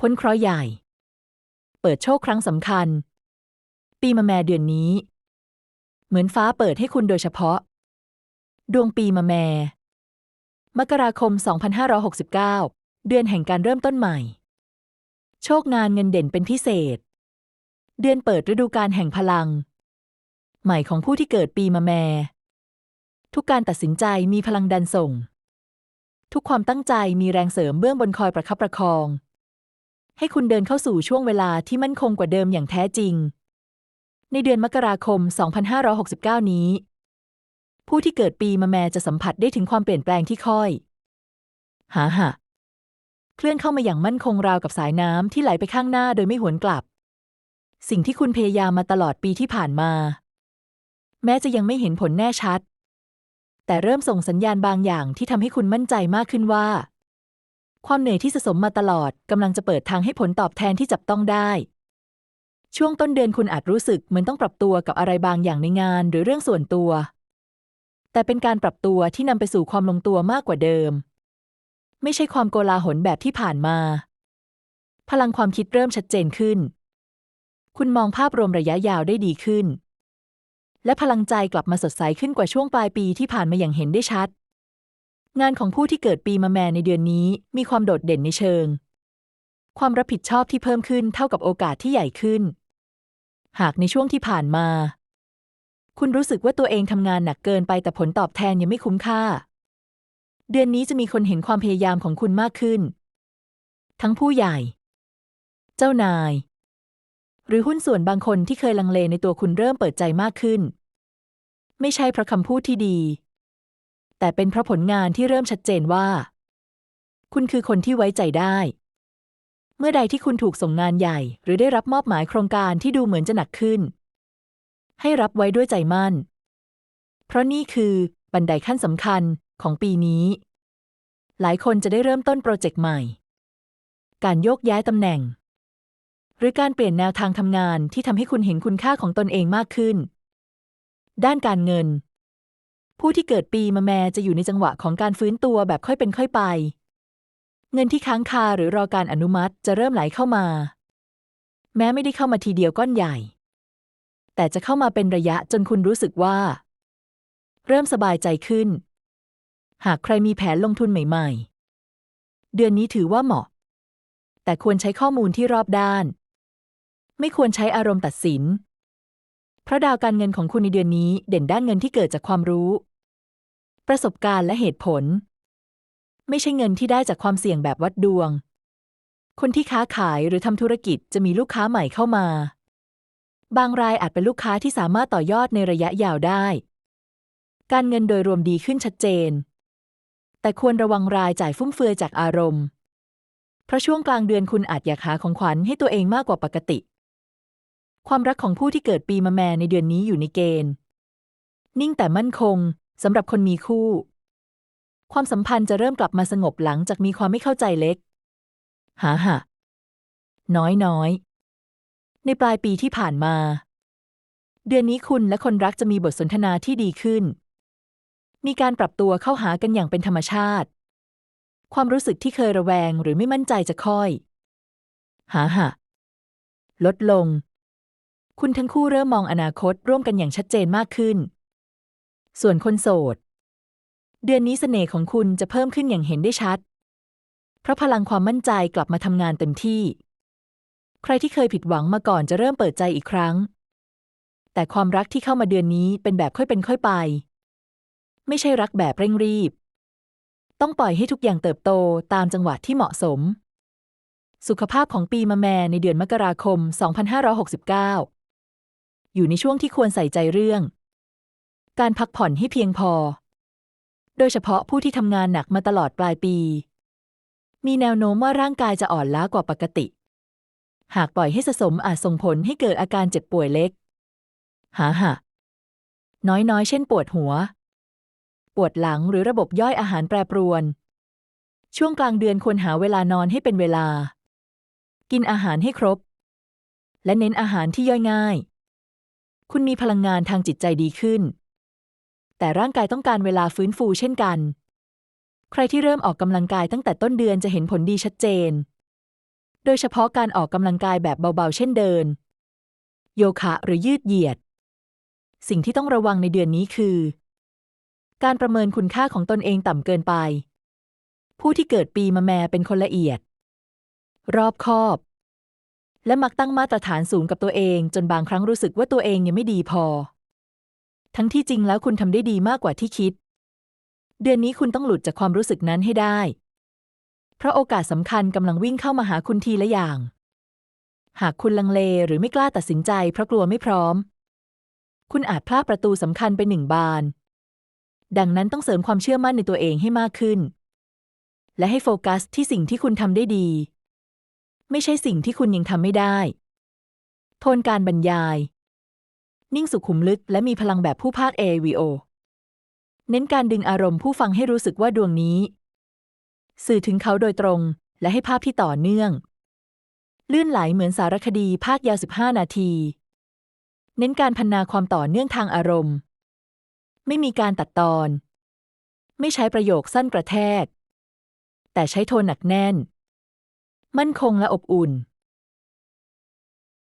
พ้นเคราะห์ใหญ่ เปิดโชคครั้งสำคัญ ปีมะแม่เดือนนี้ เหมือนฟ้าเปิดให้คุณโดยเฉพาะ ดวงปีมะแม่มกราคม 2569 เดือนแห่งการเริ่มต้นใหม่ โชคงานเงินเด่นเป็นพิเศษ เดือนเปิดฤดูกาลแห่งพลัง ใหม่ของผู้ที่เกิดปีมะแม่ทุกการตัดสินใจมีพลังดันส่ง ทุกความตั้งใจมีแรงเสริมเบื้องบนคอยประคับประคอง ให้คุณเดินเข้าสู่ช่วงเวลาที่มั่นคงกว่าเดิมอย่างแท้จริง ในเดือนมกราคม 2569 นี้ ผู้ที่เกิดปีมะแมจะสัมผัสได้ถึงความเปลี่ยนแปลงที่ค่อย หาหะเคลื่อนเข้ามาอย่างมั่นคงราวกับสายน้ำที่ไหลไปข้างหน้าโดยไม่หวนกลับ สิ่งที่คุณพยายามมาตลอดปีที่ผ่านมา แม้จะยังไม่เห็นผลแน่ชัด แต่เริ่มส่งสัญญาณบางอย่างที่ทำให้คุณมั่นใจมากขึ้นว่า ความเหนื่อยที่สะสมมาตลอดกำลังจะเปิดทางให้ผลตอบแทนที่จับต้องได้ ช่วงต้นเดือนคุณอาจรู้สึกเหมือนต้องปรับตัวกับอะไรบางอย่างในงานหรือเรื่องส่วนตัว แต่เป็นการปรับตัวที่นำไปสู่ความลงตัวมากกว่าเดิม ไม่ใช่ความโกลาหลแบบที่ผ่านมา พลังความคิดเริ่มชัดเจนขึ้น คุณมองภาพรวมระยะยาวได้ดีขึ้น และพลังใจกลับมาสดใสขึ้นกว่าช่วงปลายปีที่ผ่านมาอย่างเห็นได้ชัด งานของผู้ที่เกิดปีมะแม่ในเดือนนี้มีความโดดเด่นในเชิง ความรับผิดชอบที่เพิ่มขึ้นเท่ากับโอกาสที่ใหญ่ขึ้น หากในช่วงที่ผ่านมา คุณรู้สึกว่าตัวเองทำงานหนักเกินไปแต่ผลตอบแทนยังไม่คุ้มค่า เดือนนี้จะมีคนเห็นความพยายามของคุณมากขึ้น ทั้งผู้ใหญ่ เจ้านาย หรือหุ้นส่วนบางคนที่เคยลังเลในตัวคุณเริ่มเปิดใจมากขึ้น ไม่ใช่เพราะคำพูดที่ดี แต่เป็นเพราะผลงานที่เริ่มชัดเจนว่า คุณคือคนที่ไว้ใจได้ เมื่อใดที่คุณถูกส่งงานใหญ่ หรือได้รับมอบหมายโครงการที่ดูเหมือนจะหนักขึ้น ให้รับไว้ด้วยใจมั่น เพราะนี่คือบันไดขั้นสำคัญของปีนี้ หลายคนจะได้เริ่มต้นโปรเจกต์ใหม่ การโยกย้ายตำแหน่ง หรือการเปลี่ยนแนวทางทำงานที่ทำให้คุณเห็นคุณค่าของตนเองมากขึ้น ด้านการเงิน ผู้ที่เกิดปีมะแมจะอยู่ในจังหวะของการฟื้นตัวแบบค่อยเป็นค่อยไป เงินที่ค้างคาหรือรอการอนุมัติจะเริ่มไหลเข้ามา แม้ไม่ได้เข้ามาทีเดียวก้อนใหญ่ แต่จะเข้ามาเป็นระยะจนคุณรู้สึกว่า เริ่มสบายใจขึ้น หากใครมีแผนลงทุนใหม่ ๆ เดือนนี้ถือว่าเหมาะ แต่ควรใช้ข้อมูลที่รอบด้าน ไม่ควรใช้อารมณ์ตัดสิน เพราะดาวการเงินของคุณในเดือนนี้เด่นด้านเงินที่เกิดจากความรู้ ประสบการณ์และเหตุผล ไม่ใช่เงินที่ได้จากความเสี่ยงแบบวัดดวง คนที่ค้าขายหรือทำธุรกิจจะมีลูกค้าใหม่เข้ามา บางรายอาจเป็นลูกค้าที่สามารถต่อยอดในระยะยาวได้ การเงินโดยรวมดีขึ้นชัดเจน แต่ควรระวังรายจ่ายฟุ่มเฟือยจากอารมณ์ เพราะช่วงกลางเดือนคุณอาจอยากหาของขวัญให้ตัวเองมากกว่าปกติ ความรักของผู้ที่เกิดปีมะแมในเดือนนี้อยู่ในเกณฑ์ นิ่งแต่มั่นคงสำหรับคนมีคู่ ความสัมพันธ์จะเริ่มกลับมาสงบหลังจากมีความไม่เข้าใจเล็ก หาหะน้อยน้อย ในปลายปีที่ผ่านมา เดือนนี้คุณและคนรักจะมีบทสนทนาที่ดีขึ้น มีการปรับตัวเข้าหากันอย่างเป็นธรรมชาติ ความรู้สึกที่เคยระแวงหรือไม่มั่นใจจะค่อย หาหะลดลง คุณทั้งคู่เริ่มมองอนาคตร่วมกันอย่างชัดเจนมากขึ้น ส่วนคนโสด เดือนนี้เสน่ห์ของคุณจะเพิ่มขึ้นอย่างเห็นได้ชัด เพราะพลังความมั่นใจกลับมาทำงานเต็มที่ ใครที่เคยผิดหวังมาก่อนจะเริ่มเปิดใจอีกครั้ง แต่ความรักที่เข้ามาเดือนนี้เป็นแบบค่อยเป็นค่อยไป ไม่ใช่รักแบบเร่งรีบ ต้องปล่อยให้ทุกอย่างเติบโตตามจังหวะที่เหมาะสมสุขภาพของปีมะแม่ในเดือนมกราคม 2569 อยู่ในช่วงที่ควรใส่ใจเรื่อง การพักผ่อนให้เพียงพอ โดยเฉพาะผู้ที่ทำงานหนักมาตลอดปลายปี มีแนวโน้มว่าร่างกายจะอ่อนล้ากว่าปกติ หากปล่อยให้สะสมอาจส่งผลให้เกิดอาการเจ็บป่วยเล็ก หาหะน้อยๆ เช่นปวดหัว ปวดหลังหรือระบบย่อยอาหารแปรปรวน ช่วงกลางเดือนควรหาเวลานอนให้เป็นเวลา กินอาหารให้ครบ และเน้นอาหารที่ย่อยง่าย คุณมีพลังงานทางจิตใจดีขึ้น แต่ร่างกายต้องการเวลาฟื้นฟูเช่นกัน ใครที่เริ่มออกกำลังกายตั้งแต่ต้นเดือนจะเห็นผลดีชัดเจน โดยเฉพาะการออกกำลังกายแบบเบาๆ เช่นเดิน โยคะหรือยืดเหยียด สิ่งที่ต้องระวังในเดือนนี้คือ การประเมินคุณค่าของตนเองต่ำเกินไป ผู้ที่เกิดปีมะแมเป็นคนละเอียด รอบคอบ และมักตั้งมาตรฐานสูงกับตัวเอง จนบางครั้งรู้สึกว่าตัวเองยังไม่ดีพอ ทั้งที่จริงแล้วคุณทำได้ดีมากกว่าที่คิด เดือนนี้คุณต้องหลุดจากความรู้สึกนั้นให้ได้ เพราะโอกาสสำคัญกำลังวิ่งเข้ามาหาคุณทีละอย่าง หากคุณลังเลหรือไม่กล้าตัดสินใจ เพราะกลัวไม่พร้อม คุณอาจพลาดประตูสำคัญไปหนึ่งบาน ดังนั้นต้องเสริมความเชื่อมั่นในตัวเองให้มากขึ้น และให้โฟกัสที่สิ่งที่คุณทำได้ดี ไม่ใช่สิ่งที่คุณยังทำไม่ได้ โทนการบรรยาย นิ่งสุขุมลึกและมีพลังแบบผู้พากย์ AVO เน้นการดึงอารมณ์ผู้ฟังให้รู้สึกว่าดวงนี้ สื่อถึงเขาโดยตรง และให้ภาพที่ต่อเนื่อง ลื่นไหลเหมือนสารคดีภาคยาว 15 นาที เน้นการพันนาความต่อเนื่องทางอารมณ์ ไม่มีการตัดตอน ไม่ใช้ประโยคสั้นกระแทก แต่ใช้โทนหนักแน่น มั่นคงและอบอุ่น